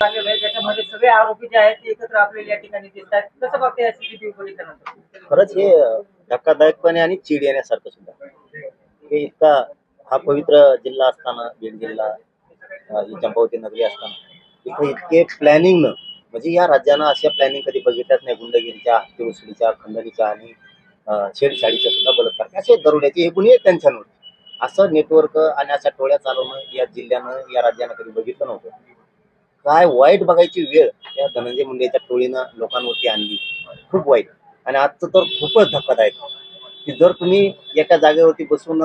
चांगलं आहे ज्याच्यामध्ये सगळे आरोपी जे आहेत ते एकत्र आपल्याला या ठिकाणी दिसतात कसं बघते या सीसीटीव्ही बघितल्यानंतर खरंच हे धक्कादायकपणे आणि चीड येण्यासारखं सुद्धा. हे इतका हा पवित्र जिल्हा असताना बीड जिल्हा ही चंपावती नगरी असताना इथे इतके प्लॅनिंग न म्हणजे या राज्यानं अशा प्लॅनिंग कधी बघितल्याच नाही. गुंडगिरीच्या हत्ती खंडणीच्या आणि छेडछाडीच्या सुद्धा बलात्कार. असे दरोड्याचे हे गुन्हे आहेत त्यांच्यावर. असं नेटवर्क आणि अशा टोळ्या चालवणं या जिल्ह्यानं या राज्यानं कधी बघितलं नव्हतं. काय वाईट बघायची वेळ या धनंजय मुंडेच्या टोळीनं लोकांवरती आणली. खूप वाईट. आणि आजचं तर खूपच धक्कादायक. की जर तुम्ही एका जागेवरती बसून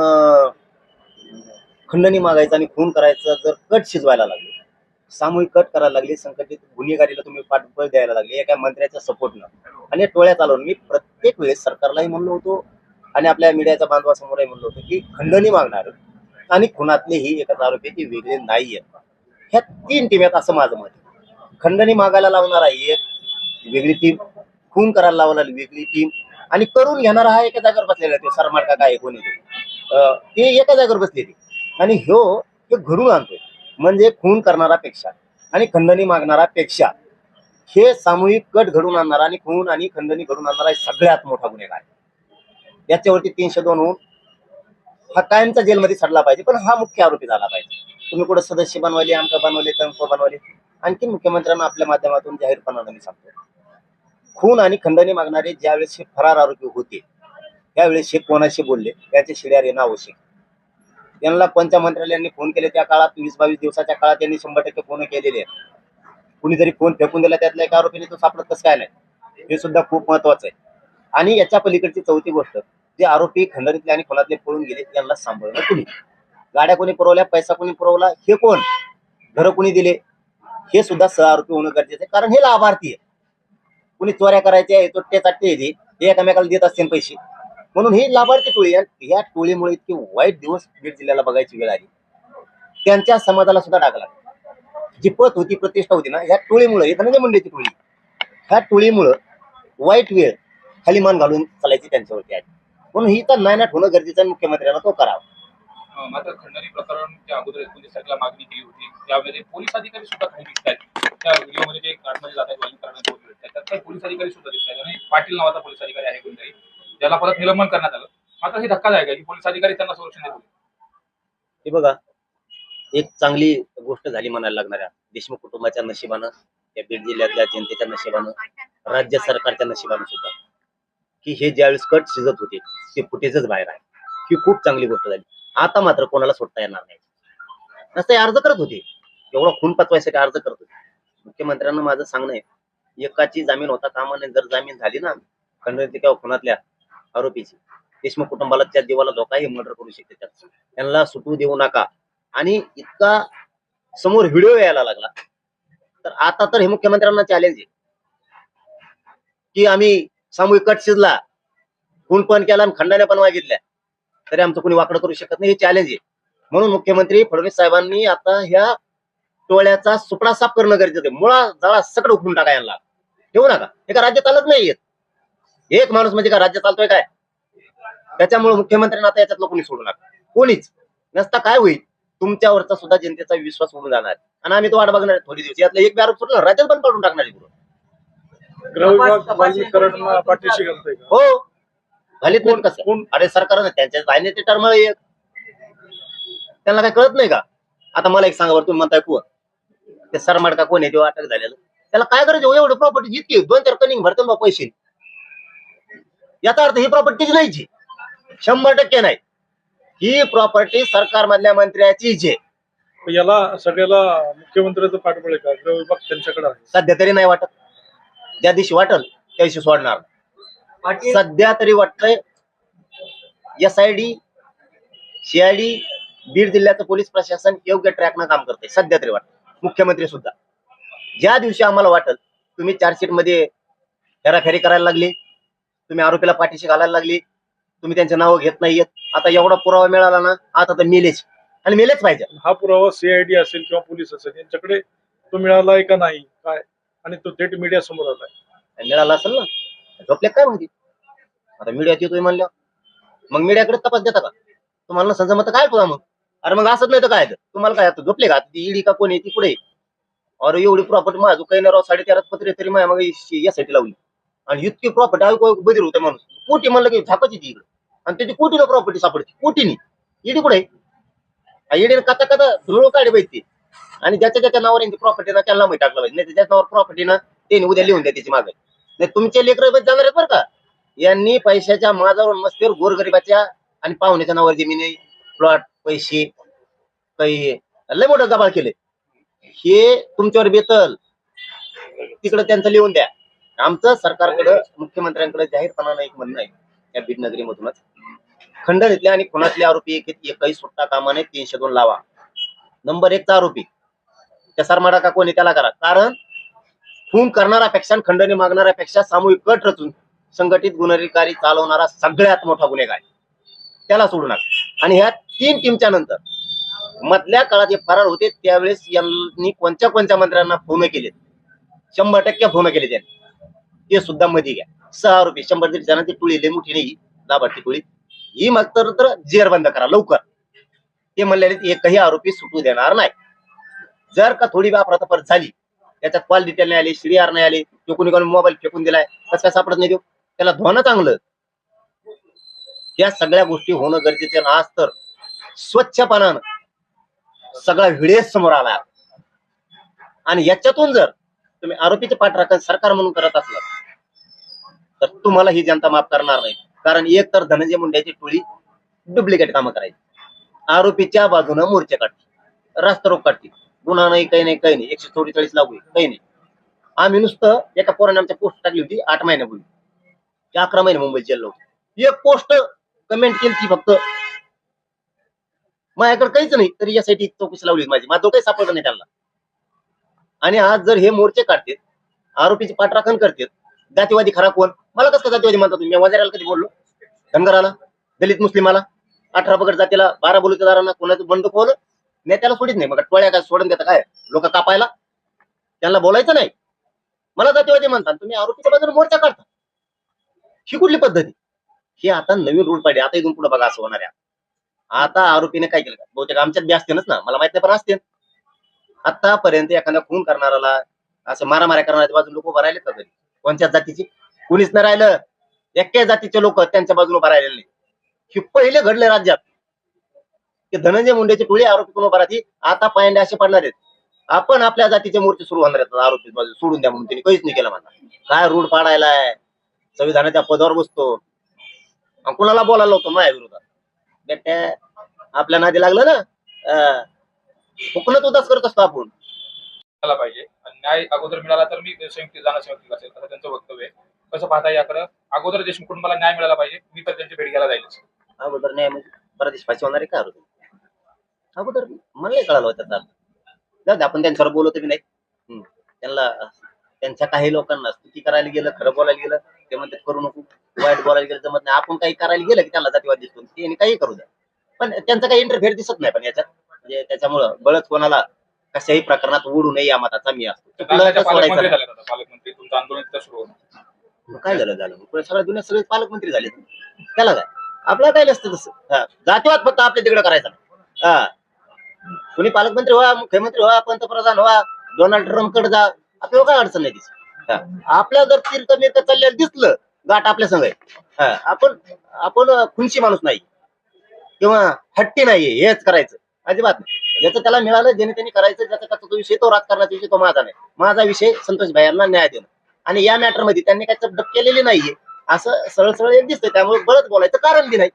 खंडणी मागायचं आणि खून करायचं जर कट शिजवायला लागले सामूहिक कट करायला लागले संकटित गुन्हेगारीला तुम्ही पाठबळ द्यायला लागले एका मंत्र्याच्या सपोर्टनं. आणि टोळ्या चालवून मी प्रत्येक वेळेस सरकारलाही म्हणलो होतो आणि आपल्या मीडियाच्या बांधवासमोरही म्हणलो होतो की खंडणी मागणार आणि खुनातले ही एकाच आरोपी ती वेगळे नाहीये ह्या तीन टीम आहेत असं माझं मत आहे. खंडणी मागायला लावणारा एक वेगळी टीम. खून करायला लावणार वेगळी टीम. आणि करून घेणारा हा एका जागेवर बसलेला तो का काय कोणी तो. अं, ते एका जागेवर बसलेली आणि ह्यो हे घडून आणतोय. म्हणजे खून करणारा पेक्षा आणि खंडणी मागणारा पेक्षा. हे सामूहिक कट घडून आणणारा आणि खून आणि खंडणी घडून आणणारा हे सगळ्यात मोठा गुन्हेगार आहे याच्यावरती तीनशे दोन होऊन हा कायमचा जेलमध्ये सडला पाहिजे पण हा मुख्य आरोपी झाला पाहिजे. तुम्ही कुठं सदस्य बनवले आमका बनवले तंक बनवले आणखी मुख्यमंत्र्यांना आपल्या माध्यमातून जाहीरपणानं मी सांगतो. खून आणि खंडणी मागणारे ज्यावेळेस हे फरार आरोपी होते त्यावेळेस हे कोणाशी बोलले त्याचे शिड्यार येणं आवश्यक त्यांना कोणत्या मंत्रालयांनी फोन केले त्या काळात वीस बावीस दिवसाच्या काळात त्यांनी शंभर टक्के फोन केलेले आहेत. कुणीतरी फोन फेकून दिला त्यातल्या एका आरोपीने तो सापडत कसं काय नाही? हे सुद्धा खूप महत्वाचं आहे. आणि याच्या पलीकडची चौथी गोष्ट जे आरोपी खंडणीतले आणि खुनातले पळून गेले यांना सांभाळणं कुणी? गाड्या कोणी पुरवल्या पैसा कोणी पुरवला हे कोण? घर कोणी दिले? हे सुद्धा सह आरोपी होणं गरजेचं आहे. कारण हे लाभार्थी आहे कुणी चोऱ्या करायच्या तोट्टे चाट्टे येते हे एकमेकाला देत असतील पैसे. म्हणून ही लाभार्थी टोळी या टोळीमुळे इतके वाईट दिवस बीड जिल्ह्याला बघायची वेळ आली. त्यांच्या समाजाला सुद्धा टाकला जी पत होती प्रतिष्ठा होती ना ह्या टोळीमुळे धनंजय मुंडेची टोळी. ह्या टोळीमुळं वाईट वेळ खाली मान घालून चालायची त्यांच्यावरती आहे म्हणून ही तर नायनाट होणं गरजेचं आहे मुख्यमंत्र्यांना तो करावा. मात्र खंडणी प्रकरणच्या अगोदर एकोणतीस तारखेला मागणी केली होती. त्यामध्ये पोलीस अधिकारी सुद्धा काही दिसत आहेत. त्या व्हिडिओमध्ये जे आतमध्ये जात आहेत वाईन करण्यात त्यात काही पोलीस अधिकारी सुद्धा दिसत आहेत. आणि पाटील नावाचा पोलीस अधिकारी आहे कोणतरी. ज्याला परत निलंबन करण्यात आलं. मात्र हे धक्कादायक आहे की पोलीस अधिकारी त्यांना संरक्षण देत होते. हे बघा एक चांगली गोष्ट झाली म्हणायला लागणाऱ्या. देशमुख कुटुंबाच्या नशिबानं या बीड जिल्ह्यातल्या जनतेच्या नशिबानं राज्य सरकारच्या नशिबानं सुद्धा. की हे ज्यावेळेस कट शिजत होते ते फुटेजच बाहेर आहे. ही खूप चांगली गोष्ट झाली. आता मात्र कोणाला सोडता येणार नाही. नसता हे अर्ज करत होते. एवढा खून पचवायसाठी अर्ज करत होते. मुख्यमंत्र्यांना माझं सांगणं आहे एकाची जामीन होता कामा नाही जर जामीन झाली ना खंडणी किंवा खुनातल्या आरोपीची देशमुख कुटुंबाला त्या जीवाला धोकाही मर्डर करू शकते त्यात. त्यांना सुटू देऊ नका. आणि इतका समोर व्हिडिओ यायला लागला. तर आता तर हे मुख्यमंत्र्यांना चॅलेंज आहे. की आम्ही सामूहिक कट शिजला खून पण केला आणि खंडाने पण मागितल्या. तरी आमचं कोणी वाकडं करू शकत नाही हे चॅलेंज आहे. म्हणून मुख्यमंत्री फडणवीस साहेबांनी आता ह्या टोळ्याचा सुपडा साफ करणं गरजेचं आहे. मुळा जळा सगळं उखडून टाका यांना. ठेवू नका. हे का राज्य चालत नाहीये एक माणूस म्हणजे का राज्य चालतोय काय? त्याच्यामुळे मुख्यमंत्र्यांना आता याच्यातलं कोणी सोडू नका. कोणीच. नसता काय होईल? तुमच्यावरचा सुद्धा जनतेचा विश्वास उडून जाणार. आणि आम्ही तो वाट बघणार थोडी दिवस. यातलं एक बी आरोप सुटला राज्यात बंद पडून टाकणार हो. घालीत नाही कसं कोण अरे सरकारनं त्यांच्या ते टर्म त्यांना काय कळत नाही का? आता मला एक सांगा बरं तुम्ही म्हणताय कोण ते सरमाड का कोण आहे तेव्हा अटक झालेलं. त्याला काय आहे? एवढं प्रॉपर्टी जितकी दोन चार कनिंग भरतो बा पैसे. याचा अर्थ ही प्रॉपर्टीच नाहीची शंभर टक्के नाही. ही प्रॉपर्टी सरकार मधल्या मंत्र्याचीच आहे. याला सगळ्याला मुख्यमंत्र्याचं पाठबळ आहे का? त्यांच्याकडे आहे. सध्या तरी नाही वाटत. ज्या दिवशी वाटल त्या दिवशी सोडणार. सध्या तरी वाटतंय S I D CID Beed जिल्ह्याचं पोलीस प्रशासन योग्य ट्रॅकनं काम करते सध्या तरी वाटतं मुख्यमंत्री सुद्धा. ज्या दिवशी आम्हाला वाटल तुम्ही चार्जशीटमध्ये फेराफेरी करायला लागली तुम्ही आरोपीला पाठीशी घालायला लागली तुम्ही त्यांचे नावं घेत नाहीयेत आता एवढा पुरावा मिळाला ना आता तर मेलेच. आणि मेलेच पाहिजे. हा पुरावा सीआयडी असेल किंवा पोलीस असेल यांच्याकडे तो मिळालाय का नाही काय? आणि तो थेट मीडिया समोर आलाय. मिळाला असेल ना? झोपले काय माहिती? आता मीडियात येतोय म्हणलं मग मीडियाकडे तपास देता का? तुम्हाला ना जमत काय पुरा मग अरे मग असत नाही तर काय? तर? तुम्हाला काय आता झोपले का? ती ईडी का कोण आहे? ती पुढे अरे एवढी प्रॉपर्टी माझं काही नाही राव साडेतेराच पत्रे तरी माझ्या मग यासाठी लावली. आणि इतकी प्रॉपर्टी ऐकू बदल होते माणूस. कोटी म्हणलं की झाकाची ती इकडे. आणि त्याची कोटीनं प्रॉपर्टी सापडते. कोटीनी. इडी कुठे इडीने कथा कथा धुळ काढे पाहिजे आणि ज्याच्या त्याच्या नावावर यांची प्रॉपर्टी ना त्यांना माहिती टाकलं पाहिजे नाही त्याच्या नावावर प्रॉपर्टी ना त्यांनी उद्या लिहून द्या त्याची मागे. नाही तुमचे लेकर जाणार आहेत बरं का? यांनी पैशाच्या माझावर मस्तीवर गोरगरिबाच्या आणि पाहुण्याच्या नावावर जमिनी प्लॉट पैसे काही लय मोठं गबाळ केले हे तुमच्यावर बेतल. तिकडे त्यांचं लिहून द्या. आमचं सरकारकडे मुख्यमंत्र्यांकडे जाहीरपणानं एक म्हणणं आहे. या बीड नगरीमधूनच खंडन आणि खुनातले आरोपी एक एकही सुट्टा कामाने तीनशे दोन लावा. नंबर एकचा आरोपी. त्या सरमाडा का कोणी त्याला करा? कारण खून करणाऱ्यापेक्षा खंडणी मागणाऱ्यापेक्षा सामूहिक कट रचून संघटित गुन्हेगारी चालवणारा सगळ्यात मोठा गुन्हेगार त्याला सोडू नका. आणि ह्या तीन टीमच्या नंतर मधल्या काळात जे फरार होते त्यावेळेस यांनी कोणत्या कोणत्या मंत्र्यांना फोन केले? शंभर टक्के फोन केले त्यांनी. ते सुद्धा मध्ये घ्या. सहा आरोपी शंभर दीड जणांची टोळी लई मोठी नाही लाभार्थी टोळी. ही मग तर जेर बंद करा लवकर. ते म्हणलेले एकही आरोपी सुटू देणार नाही. जर का थोडी वापरात झाली याच्यात कॉल डिटेल नाही आली श्रीआर नाही आली तो कोणी कोणी मोबाईल फेकून दिलाय कसं काय सापडत नाही देऊ त्याला धोनं चांगलं. या सगळ्या गोष्टी होणं गरजेचे आज तर स्वच्छपणानं सगळा विडेस समोर आला. आणि याच्यातून जर तुम्ही आरोपीचे पाठराखण सरकार म्हणून करत असला तर तुम्हाला ही जनता माफ करणार नाही. कारण एक तर धनंजय मुंड्याची टोळी डुप्लिकेट कामं करायची. आरोपीच्या बाजूनं मोर्चे काढते रास्ता रोग काढते गुन्हा नाही काही नाही काही नाही. एकशे चौवेचाळीस लागू आहे काही नाही. आम्ही नुसतं एका पोराने आमच्या पोस्ट टाकली होती आठ महिन्यापूर्वी. ते अकरा महिने मुंबईत जेल होते. एक पोस्ट कमेंट केली ती फक्त. माझ्याकडे काहीच नाही तरी यासाठी चौकशी लावली माझी. माझं काही सापडलं नाही त्यांना. आणि आज जर हे मोर्चे काढतात आरोपीचे पाठराखण करते जातीवादी खरा कोण? मला कसं जातीवादी म्हणतात मी वजाराला कधी बोललो? धनगराला? दलित मुस्लिमाला? अठरा पगड जातीला बारा बलुतेदारांना कोणाचं बंड खोवलं नेत्याला सोडित नाही. मग टोळ्या काय सोडून देता काय? लोक कापायला? त्यांना बोलायचं नाही. मला जातीवादी म्हणतात. तुम्ही आरोपीच्या बाजूने मोर्चा काढता. ही कुठली पद्धती? ही आता नवीन रूल पाहिजे आता इथून पुढे बघा असं होणार आहे. आता आरोपीने काय केलं? का बहुतेक आमच्यात बी असतेनच ना. मला माहीत नाही पण असते आतापर्यंत एखाद्या खून करणाराला असं मारामाऱ्या करणाऱ्या बाजून लोक उभं राहिले का घरी कोणत्या जातीची? कुणीच नाही राहिलं. एक्या जातीचे लोक त्यांच्या बाजूने उभं राहिलेले नाही. हे पहिले घडले राज्यात. की धनंजय मुंडेची टोळी आरोपी राहते आता पायंडे असे पडणार आहेत. आपण आपल्या जातीचे मूर्ती सुरू होणार आहेत आरोपी बाजू सोडून द्या म्हणून त्यांनी. काहीच नाही केलं मला काय रूढ पाडायलाय? संविधानाच्या पदावर बसतो. कुणाला बोलायला होतो माझ्या विरोधात? बेट्या आपल्या नादी लागलं ना? कोकणात उदास करत असतो आपण. झाला पाहिजे. आणि न्याय अगोदर मिळाला तर मी संयुक्त जाणं संयुक्त असेल. असं त्यांचं वक्तव्य आहे. कसं पाहता याकडं अगोदर देशमुख कुटुंबाला न्याय मिळाला पाहिजे. मी तर त्यांची भेट घ्यायला जाईलच. अगोदर न्याय म्हणजे परदेश फाशी होणारे काय होते अगोदर मला नाही कळालं होतं त्याचा जाऊ दे, आपण त्यांच्यावर बोलवतो बी नाही? हम्म. त्यांना त्यांच्या काही लोकांना स्तुती करायला गेलं खरं बोलायला गेलं ते म्हणतात करू नको वाईट बोलायला गेलं जमत नाही. आपण काही करायला गेलं की त्यांना जातीवाद दिसतो. ते काही करू द्या. पण त्यांचा काही इंटरफेअर दिसत नाही पण याच्यात. म्हणजे त्याच्यामुळं बळच कोणाला कशाही प्रकरणात ओढू नये या मताचा मी असतो. सोडायचं पालकमंत्री नाही. झाले आता. पालकमंत्री तुमचं आंदोलन तिथं सुरू होतं मग काय झालं झालं? मग सगळ्या दुनिया सगळे पालकमंत्री झाले त्याला काय? आपलं काय नसतं तसं. हा. जातीवाद फक्त आपल्या तिकडे करायचा नाही. हा. कुणी पालकमंत्री व्हा मुख्यमंत्री व्हा पंतप्रधान व्हा डोनाल्ड ट्रम्पकडे जा आपल्याला काय अडचण नाही तिची. आपल्या जर तीर्थ मिर्थ चाललेलं दिसलं गाठ आपल्या संग आहे. आपण आपण खुनशी माणूस नाही. किंवा हट्टी नाहीये हेच करायचं. अजिबात नाही. ज्याचं त्याला मिळालं ज्याने त्यांनी करायचं ज्याचा त्याचा तो विषय तो राजकारणाचा विषय तो माझा नाही. माझा विषय संतोष भाईंना न्याय देणं. आणि या मॅटरमध्ये त्यांनी काही चपडप केलेली नाहीये. असं सरळ सरळ एक दिसतंय. त्यामुळे बळच बोलायचं कारण बी नाही.